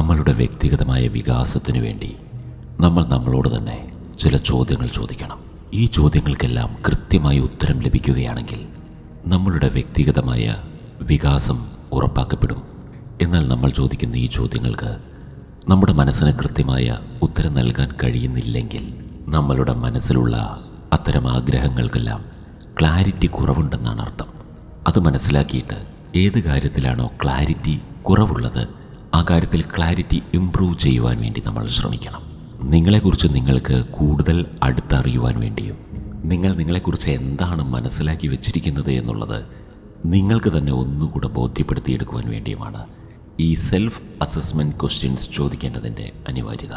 നമ്മളുടെ വ്യക്തിഗതമായ വികാസത്തിനു വേണ്ടി നമ്മൾ നമ്മളോട് തന്നെ ചില ചോദ്യങ്ങൾ ചോദിക്കണം. ഈ ചോദ്യങ്ങൾക്കെല്ലാം കൃത്യമായ ഉത്തരം ലഭിക്കുകയാണെങ്കിൽ നമ്മളുടെ വ്യക്തിഗതമായ വികാസം ഉറപ്പാക്കപ്പെടും. എന്നാൽ നമ്മൾ ചോദിക്കുന്ന ഈ ചോദ്യങ്ങൾക്ക് നമ്മുടെ മനസ്സിന് കൃത്യമായ ഉത്തരം നൽകാൻ കഴിയുന്നില്ലെങ്കിൽ നമ്മളുടെ മനസ്സിലുള്ള അത്തരം ആഗ്രഹങ്ങൾക്കെല്ലാം ക്ലാരിറ്റി കുറവുണ്ടെന്നാണ് അർത്ഥം. അത് മനസ്സിലാക്കിയിട്ട് ഏത് കാര്യത്തിലാണോ ക്ലാരിറ്റി കുറവുള്ളത് ആ കാര്യത്തിൽ ക്ലാരിറ്റി ഇംപ്രൂവ് ചെയ്യുവാൻ വേണ്ടി നമ്മൾ ശ്രമിക്കണം. നിങ്ങളെക്കുറിച്ച് നിങ്ങൾക്ക് കൂടുതൽ അടുത്തറിയുവാൻ വേണ്ടിയും നിങ്ങൾ നിങ്ങളെക്കുറിച്ച് എന്താണ് മനസ്സിലാക്കി വെച്ചിരിക്കുന്നത് എന്നുള്ളത് നിങ്ങൾക്ക് തന്നെ ഒന്നുകൂടെ ബോധ്യപ്പെടുത്തിയെടുക്കുവാൻ വേണ്ടിയുമാണ് ഈ സെൽഫ് അസസ്മെന്റ് ക്വസ്റ്റ്യൻസ് ചോദിക്കേണ്ടതിന്റെ അനിവാര്യത.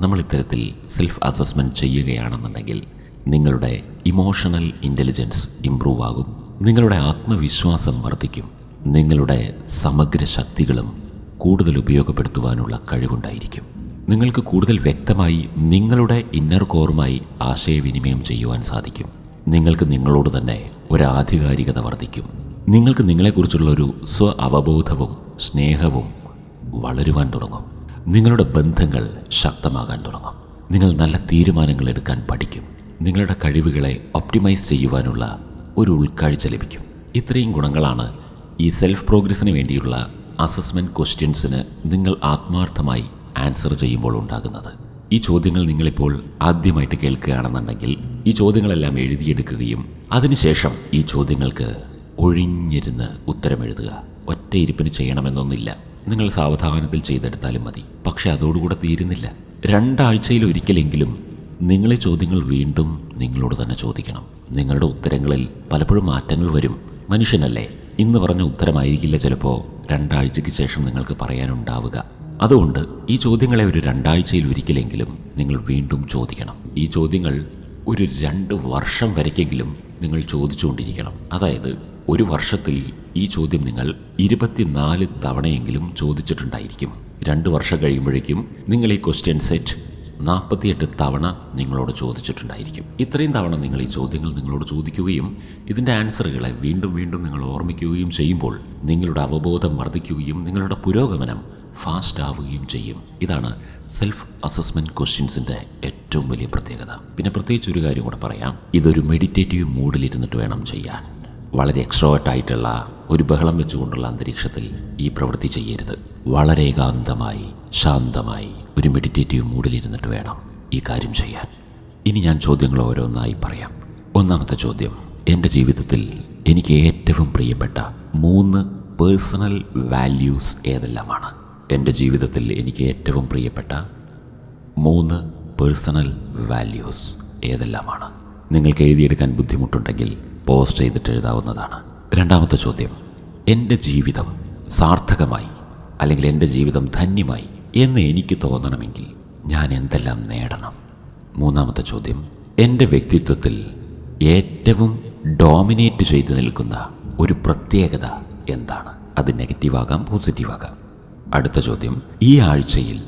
നമ്മൾ ഇത്തരത്തിൽ സെൽഫ് അസസ്മെന്റ് ചെയ്യുകയാണെന്നുണ്ടെങ്കിൽ നിങ്ങളുടെ ഇമോഷണൽ ഇന്റലിജൻസ് ഇംപ്രൂവ് ആകും നിങ്ങളുടെ ആത്മവിശ്വാസം വർദ്ധിക്കും നിങ്ങളുടെ സമഗ്ര ശക്തികളും കൂടുതൽ ഉപയോഗപ്പെടുത്തുവാനുള്ള കഴിവുണ്ടായിരിക്കും. നിങ്ങൾക്ക് കൂടുതൽ വ്യക്തമായി നിങ്ങളുടെ ഇന്നർ കോറുമായി ആശയവിനിമയം ചെയ്യുവാൻ സാധിക്കും. നിങ്ങൾക്ക് നിങ്ങളോട് തന്നെ ഒരു ആധികാരികത വർദ്ധിക്കും. നിങ്ങൾക്ക് നിങ്ങളെക്കുറിച്ചുള്ള ഒരു സ്വ അവബോധവും സ്നേഹവും വളരുവാൻ തുടങ്ങും. നിങ്ങളുടെ ബന്ധങ്ങൾ ശക്തമാകാൻ തുടങ്ങും. നിങ്ങൾ നല്ല തീരുമാനങ്ങൾ എടുക്കാൻ പഠിക്കും. നിങ്ങളുടെ കഴിവുകളെ ഒപ്റ്റിമൈസ് ചെയ്യുവാനുള്ള ഒരു ഉൾക്കാഴ്ച ലഭിക്കും. ഇത്രയും ഗുണങ്ങളാണ് ഈ സെൽഫ് പ്രോഗ്രസ്സിന് വേണ്ടിയുള്ള അസസ്മെന്റ് ക്വസ്റ്റ്യൻസിന് നിങ്ങൾ ആത്മാർത്ഥമായി ആൻസർ ചെയ്യുമ്പോൾ ഉണ്ടാകുന്നത്. ഈ ചോദ്യങ്ങൾ നിങ്ങളിപ്പോൾ ആദ്യമായിട്ട് കേൾക്കുകയാണെന്നുണ്ടെങ്കിൽ ഈ ചോദ്യങ്ങളെല്ലാം എഴുതിയെടുക്കുകയും അതിനുശേഷം ഈ ചോദ്യങ്ങൾക്ക് ഒഴിഞ്ഞിരുന്ന് ഉത്തരമെഴുതുക ഒറ്റ ഇരിപ്പിന് ചെയ്യണമെന്നൊന്നില്ല. നിങ്ങൾ സാവധാനത്തിൽ ചെയ്തെടുത്താലും മതി. പക്ഷേ അതോടുകൂടെ തീരുന്നില്ല. രണ്ടാഴ്ചയിൽ ഒരിക്കലെങ്കിലും നിങ്ങളെ ചോദ്യങ്ങൾ വീണ്ടും നിങ്ങളോട് തന്നെ ചോദിക്കണം. നിങ്ങളുടെ ഉത്തരങ്ങളിൽ പലപ്പോഴും മാറ്റങ്ങൾ വരും. മനുഷ്യനല്ലേ? ഇന്ന് പറഞ്ഞ ഉത്തരമായിരിക്കില്ല ചിലപ്പോൾ രണ്ടാഴ്ചയ്ക്ക് ശേഷം നിങ്ങൾക്ക് പറയാനുണ്ടാവുക. അതുകൊണ്ട് ഈ ചോദ്യങ്ങളെ ഒരു രണ്ടാഴ്ചയിൽ ഒരിക്കലെങ്കിലും നിങ്ങൾ വീണ്ടും ചോദിക്കണം. ഈ ചോദ്യങ്ങൾ ഒരു രണ്ട് വർഷം വരയ്ക്കെങ്കിലും നിങ്ങൾ ചോദിച്ചുകൊണ്ടിരിക്കണം. അതായത് ഒരു വർഷത്തിൽ ഈ ചോദ്യം നിങ്ങൾ ഇരുപത്തിനാല് തവണയെങ്കിലും ചോദിച്ചിട്ടുണ്ടായിരിക്കും. രണ്ട് വർഷം കഴിയുമ്പോഴേക്കും നിങ്ങൾ ഈ ക്വസ്റ്റ്യൻ സെറ്റ് നാൽപ്പത്തിയെട്ട് തവണ നിങ്ങളോട് ചോദിച്ചിട്ടുണ്ടായിരിക്കും. ഇത്രയും തവണ നിങ്ങൾ ഈ ചോദ്യങ്ങൾ നിങ്ങളോട് ചോദിക്കുകയും ഇതിന്റെ ആൻസറുകളെ വീണ്ടും വീണ്ടും നിങ്ങൾ ഓർമ്മിക്കുകയും ചെയ്യുമ്പോൾ നിങ്ങളുടെ അവബോധം വർദ്ധിക്കുകയും നിങ്ങളുടെ പുരോഗമനം ഫാസ്റ്റ് ആവുകയും ചെയ്യും. ഇതാണ് സെൽഫ് അസസ്മെന്റ് ക്വസ്റ്റ്യൻസിന്റെ ഏറ്റവും വലിയ പ്രത്യേകത. പിന്നെ പ്രത്യേകിച്ച് ഒരു കാര്യം കൂടെ പറയാം. ഇതൊരു മെഡിറ്റേറ്റീവ് മൂഡിലിരുന്നിട്ട് വേണം ചെയ്യാൻ. വളരെ എക്സ്ട്രോവേർട്ട് ആയിട്ടുള്ള ഒരു ബഹളം വെച്ചുകൊണ്ടുള്ള അന്തരീക്ഷത്തിൽ ഈ പ്രവൃത്തി ചെയ്യരുത്. വളരെ ഏകാന്തമായി ശാന്തമായി ഒരു മെഡിറ്റേറ്റീവ് മൂഡിലിരുന്നിട്ട് വേണം ഈ കാര്യം ചെയ്യാൻ. ഇനി ഞാൻ ചോദ്യങ്ങൾ ഓരോന്നായി പറയാം. ഒന്നാമത്തെ ചോദ്യം എന്റെ ജീവിതത്തിൽ എനിക്ക് ഏറ്റവും പ്രിയപ്പെട്ട മൂന്ന് പേഴ്സണൽ വാല്യൂസ് ഏതെല്ലാമാണ്? എന്റെ ജീവിതത്തിൽ എനിക്ക് ഏറ്റവും പ്രിയപ്പെട്ട മൂന്ന് പേഴ്സണൽ വാല്യൂസ് ഏതെല്ലാമാണ്? നിങ്ങൾക്ക് എഴുതിയെടുക്കാൻ ബുദ്ധിമുട്ടുണ്ടെങ്കിൽ പോസ്റ്റ് ചെയ്തിട്ട് എഴുതാവുന്നതാണ്. രണ്ടാമത്തെ ചോദ്യം എന്റെ ജീവിതം സാർത്ഥകമായി അല്ലെങ്കിൽ എന്റെ ജീവിതം ധന്യമായി എന്ന് എനിക്ക് തോന്നണമെങ്കിൽ ഞാൻ എന്തെല്ലാം നേടണം? മൂന്നാമത്തെ ചോദ്യം എന്റെ വ്യക്തിത്വത്തിൽ ഏറ്റവും ഡോമിനേറ്റ് ചെയ്തു നിൽക്കുന്ന ഒരു പ്രത്യേകത എന്താണ്? അത് നെഗറ്റീവാകാം പോസിറ്റീവാകാം അടുത്ത ചോദ്യം ഈ ആഴ്ചയിൽ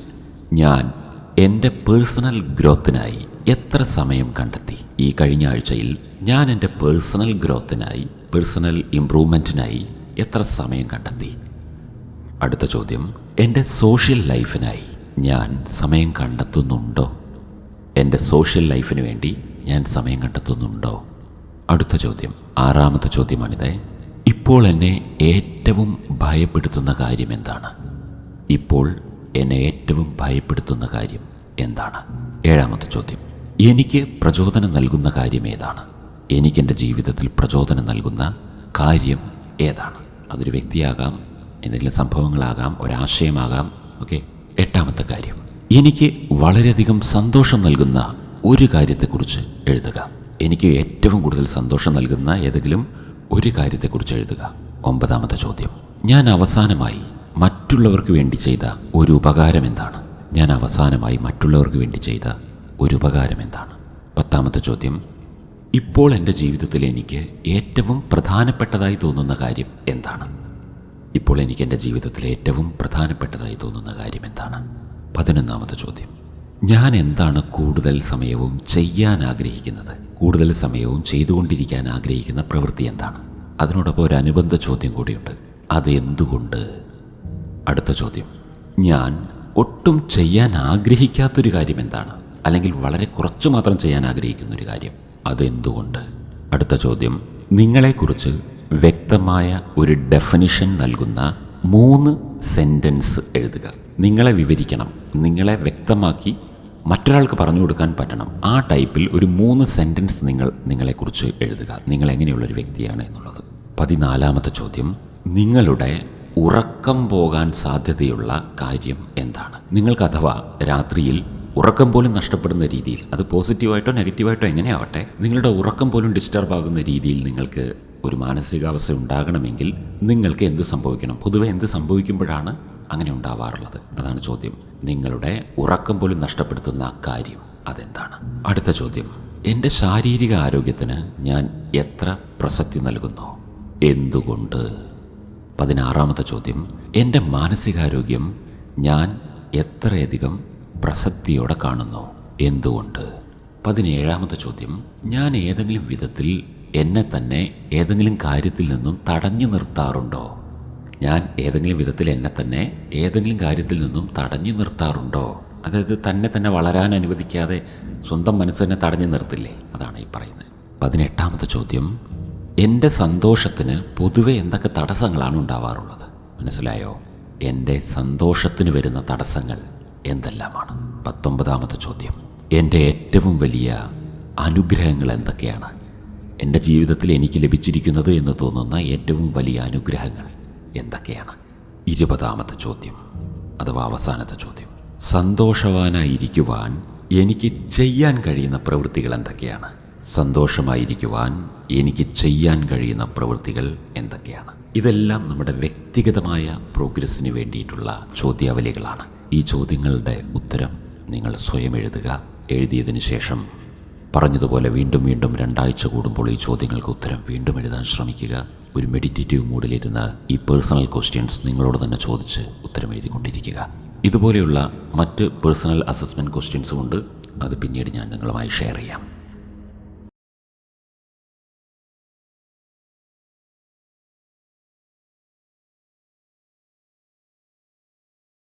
ഞാൻ എന്റെ പേഴ്സണൽ ഗ്രോത്തിനായി എത്ര സമയം കണ്ടെത്തി? ഈ കഴിഞ്ഞ ആഴ്ചയിൽ ഞാൻ എന്റെ പേഴ്സണൽ ഗ്രോത്തിനായി പേഴ്സണൽ ഇംപ്രൂവ്മെന്റിനായി എത്ര സമയം കണ്ടെത്തി? അടുത്ത ചോദ്യം എന്റെ സോഷ്യൽ ലൈഫിനായി ഞാൻ സമയം കണ്ടെത്തുന്നുണ്ടോ? എന്റെ സോഷ്യൽ ലൈഫിന് വേണ്ടി ഞാൻ സമയം കണ്ടെത്തുന്നുണ്ടോ? അടുത്ത ചോദ്യം ആറാമത്തെ ചോദ്യമാണിത്. ഇപ്പോൾ എന്നെ ഏറ്റവും ഭയപ്പെടുത്തുന്ന കാര്യം എന്താണ്? ഇപ്പോൾ എന്നെ ഏറ്റവും ഭയപ്പെടുത്തുന്ന കാര്യം എന്താണ്? ഏഴാമത്തെ ചോദ്യം എനിക്ക് പ്രചോദനം നൽകുന്ന കാര്യം ഏതാണ്? എനിക്കെന്റെ ജീവിതത്തിൽ പ്രചോദനം നൽകുന്ന കാര്യം ഏതാണ്? അതൊരു വ്യക്തിയാകാം എന്തെങ്കിലും സംഭവങ്ങളാകാം ഒരാശയമാകാം ഓക്കെ? എട്ടാമത്തെ കാര്യം. എനിക്ക് വളരെയധികം സന്തോഷം നൽകുന്ന ഒരു കാര്യത്തെക്കുറിച്ച് എഴുതുക. എനിക്ക് ഏറ്റവും കൂടുതൽ സന്തോഷം നൽകുന്ന ഏതെങ്കിലും ഒരു കാര്യത്തെക്കുറിച്ച് എഴുതുക. ഒമ്പതാമത്തെ ചോദ്യം. ഞാൻ അവസാനമായി മറ്റുള്ളവർക്ക് വേണ്ടി ചെയ്ത ഒരു ഉപകാരം എന്താണ്? ഞാൻ അവസാനമായി മറ്റുള്ളവർക്ക് വേണ്ടി ചെയ്ത ഒരു ഉപകാരം എന്താണ്? പത്താമത്തെ ചോദ്യം. ഇപ്പോൾ എന്റെ ജീവിതത്തിൽ എനിക്ക് ഏറ്റവും പ്രധാനപ്പെട്ടതായി തോന്നുന്ന കാര്യം എന്താണ്? ഇപ്പോൾ എനിക്ക് എന്റെ ജീവിതത്തിൽ ഏറ്റവും പ്രധാനപ്പെട്ടതായി തോന്നുന്ന കാര്യം എന്താണ്? പതിനൊന്നാമത്തെ ചോദ്യം. ഞാൻ എന്താണ് കൂടുതൽ സമയവും ചെയ്യാൻ ആഗ്രഹിക്കുന്നത്? കൂടുതൽ സമയവും ചെയ്തുകൊണ്ടിരിക്കാൻ ആഗ്രഹിക്കുന്ന പ്രവൃത്തി എന്താണ്? അതിനോടൊപ്പം ഒരു അനുബന്ധ ചോദ്യം കൂടിയുണ്ട്. അത് എന്തുകൊണ്ട് അടുത്ത ചോദ്യം. ഞാൻ ഒട്ടും ചെയ്യാൻ ആഗ്രഹിക്കാത്തൊരു കാര്യം എന്താണ്? അല്ലെങ്കിൽ വളരെ കുറച്ച് മാത്രം ചെയ്യാൻ ആഗ്രഹിക്കുന്ന ഒരു കാര്യം. അതെന്തുകൊണ്ട്? അടുത്ത ചോദ്യം. നിങ്ങളെക്കുറിച്ച് വ്യക്തമായ ഒരു ഡെഫിനിഷൻ നൽകുന്ന മൂന്ന് സെന്റൻസ് എഴുതുക. നിങ്ങളെ വിവരിക്കണം. നിങ്ങളെ വ്യക്തമാക്കി മറ്റൊരാൾക്ക് പറഞ്ഞു കൊടുക്കാൻ പറ്റണം. ആ ടൈപ്പിൽ ഒരു മൂന്ന് സെന്റൻസ് നിങ്ങൾ നിങ്ങളെക്കുറിച്ച് എഴുതുക. നിങ്ങൾ എങ്ങനെയുള്ളൊരു വ്യക്തിയാണ് എന്നുള്ളത്. പതിനാലാമത്തെ ചോദ്യം. നിങ്ങളുടെ ഉറക്കം പോകാൻ സാധ്യതയുള്ള കാര്യം എന്താണ്? നിങ്ങൾക്ക് അഥവാ രാത്രിയിൽ ഉറക്കം പോലും നഷ്ടപ്പെടുന്ന രീതിയിൽ അത് പോസിറ്റീവായിട്ടോ നെഗറ്റീവായിട്ടോ എങ്ങനെയാവട്ടെ നിങ്ങളുടെ ഉറക്കം പോലും ഡിസ്റ്റർബ് ആകുന്ന രീതിയിൽ നിങ്ങൾക്ക് ഒരു മാനസികാവസ്ഥ ഉണ്ടാകണമെങ്കിൽ നിങ്ങൾക്ക് എന്ത് സംഭവിക്കണം? പൊതുവെ എന്ത് സംഭവിക്കുമ്പോഴാണ് അങ്ങനെ ഉണ്ടാവാറുള്ളത്? അതാണ് ചോദ്യം. നിങ്ങളുടെ ഉറക്കം പോലും നഷ്ടപ്പെടുത്തുന്ന കാര്യം അതെന്താണ്? അടുത്ത ചോദ്യം. എന്റെ ശാരീരിക ആരോഗ്യത്തിന് ഞാൻ എത്ര പ്രസക്തി നൽകുന്നു? എന്തുകൊണ്ട്? പതിനാറാമത്തെ ചോദ്യം. എന്റെ മാനസികാരോഗ്യം ഞാൻ എത്രയധികം പ്രസക്തിയോടെ കാണുന്നു. എന്തുകൊണ്ട്? പതിനേഴാമത്തെ ചോദ്യം. ഞാൻ ഏതെങ്കിലും വിധത്തിൽ എന്നെ തന്നെ ഏതെങ്കിലും കാര്യത്തിൽ നിന്നും തടഞ്ഞു നിർത്താറുണ്ടോ? ഞാൻ ഏതെങ്കിലും വിധത്തിൽ എന്നെ തന്നെ ഏതെങ്കിലും കാര്യത്തിൽ നിന്നും തടഞ്ഞു നിർത്താറുണ്ടോ? അതായത് തന്നെ തന്നെ വളരാൻ അനുവദിക്കാതെ സ്വന്തം മനസ്സിനെ തടഞ്ഞു നിർത്തില്ലേ? അതാണ് ഈ പറയുന്നത്. പതിനെട്ടാമത്തെ ചോദ്യം. എന്റെ സന്തോഷത്തിന് പൊതുവെ എന്തൊക്കെ തടസ്സങ്ങളാണ് ഉണ്ടാവാറുള്ളത്? മനസ്സിലായോ? എന്റെ സന്തോഷത്തിന് വരുന്ന തടസ്സങ്ങൾ. എന്തെല്ലാമാണ്? പത്തൊമ്പതാമത്തെ ചോദ്യം. എന്റെ ഏറ്റവും വലിയ അനുഗ്രഹങ്ങൾ എന്തൊക്കെയാണ്? എന്റെ ജീവിതത്തിൽ എനിക്ക് ലഭിച്ചിരിക്കുന്നത് എന്ന് തോന്നുന്ന ഏറ്റവും വലിയ അനുഗ്രഹങ്ങൾ എന്തൊക്കെയാണ്? ഇരുപതാമത്തെ ചോദ്യം അഥവാ അവസാനത്തെ ചോദ്യം. സന്തോഷവാനായിരിക്കുവാൻ എനിക്ക് ചെയ്യാൻ കഴിയുന്ന പ്രവൃത്തികൾ എന്തൊക്കെയാണ്? സന്തോഷമായിരിക്കുവാൻ എനിക്ക് ചെയ്യാൻ കഴിയുന്ന പ്രവൃത്തികൾ എന്തൊക്കെയാണ്? ഇതെല്ലാം നമ്മുടെ വ്യക്തിഗതമായ പ്രോഗ്രസ്സിന് വേണ്ടിയിട്ടുള്ള ചോദ്യാവലികളാണ്. ഈ ചോദ്യങ്ങളുടെ ഉത്തരം നിങ്ങൾ സ്വയം എഴുതുക. എഴുതിയതിന് ശേഷം പറഞ്ഞതുപോലെ വീണ്ടും വീണ്ടും രണ്ടാഴ്ച കൂടുമ്പോൾ ഈ ചോദ്യങ്ങൾക്ക് ഉത്തരം വീണ്ടും എഴുതാൻ ശ്രമിക്കുക. ഒരു മെഡിറ്റേറ്റീവ് മൂഡിലിരുന്ന് ഈ പേഴ്സണൽ ക്വസ്റ്റ്യൻസ് നിങ്ങളോട് തന്നെ ചോദിച്ച് ഉത്തരം എഴുതിക്കൊണ്ടിരിക്കുക. ഇതുപോലെയുള്ള മറ്റ് പേഴ്സണൽ അസസ്മെന്റ് ക്വസ്റ്റ്യൻസും ഉണ്ട്. അത് പിന്നീട് ഞാൻ നിങ്ങളുമായി ഷെയർ ചെയ്യാം.